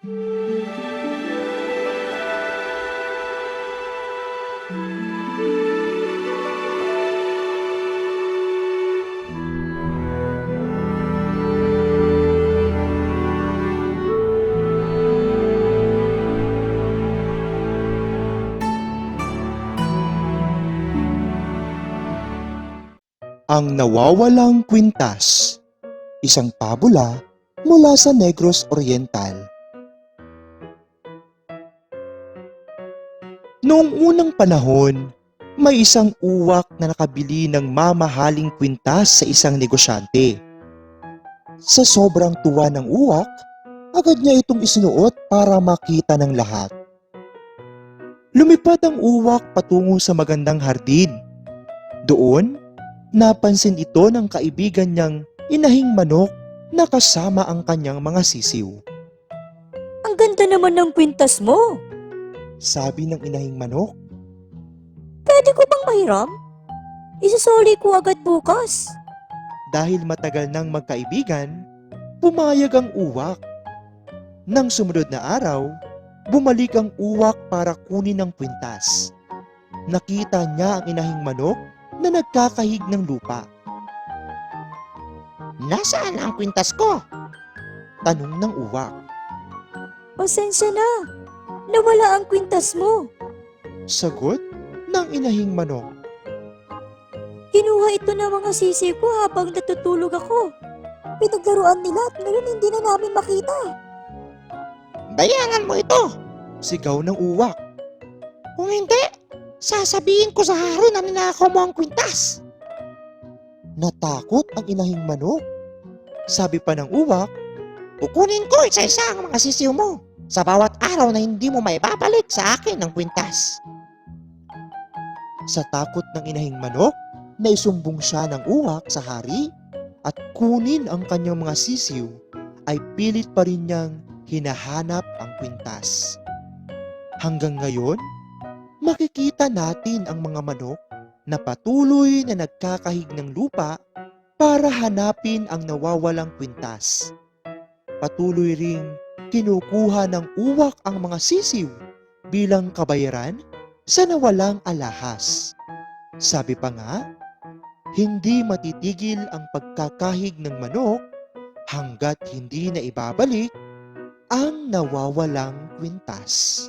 Ang Nawawalang Kwintas Isang pabula mula sa Negros Oriental Noong unang panahon, may isang uwak na nakabili ng mamahaling kwintas sa isang negosyante. Sa sobrang tuwa ng uwak, agad niya itong isinuot para makita ng lahat. Lumipad ang uwak patungo sa magandang hardin. Doon, napansin ito ng kaibigan niyang inahing manok na kasama ang kanyang mga sisiw. Ang ganda naman ng kwintas mo. Sabi ng inahing manok, Pwede ko bang mahiram? Isasoli ko agad bukas. dahil matagal nang magkaibigan, pumayag ang uwak. Nang sumunod na araw, bumalik ang uwak para kunin ang kwintas. Nakita niya ang inahing manok na nagkakahig ng lupa. Nasaan ang kwintas ko? Tanong ng uwak. Pasensya na. Nawala ang kwintas mo. Sagot ng inahing manok. Kinuha ito ng mga sisi ko habang natutulog ako. Pinaglaruan nila at ngayon hindi na namin makita. Bayaran mo ito! Sigaw ng uwak. Kung hindi, sasabihin ko sa hari na ninakaw mo ang kwintas. Natakot ang inahing manok. Sabi pa ng uwak, Kukunin ko isa-isa ang mga sisiw mo sa bawat araw na hindi mo maibabalik sa akin ang kwintas. Sa takot ng inahing manok, naisumbong siya ng uwak sa hari at kunin ang kanyang mga sisiw ay pilit pa rin niyang hinahanap ang kwintas. Hanggang ngayon, makikita natin ang mga manok na patuloy na nagkakahig ng lupa para hanapin ang nawawalang kwintas. Patuloy ring kinukuha ng uwak ang mga sisiw bilang kabayaran sa nawalang alahas. Sabi pa nga, hindi matitigil ang pagkakahig ng manok hanggat hindi na ibabalik ang nawawalang kwintas.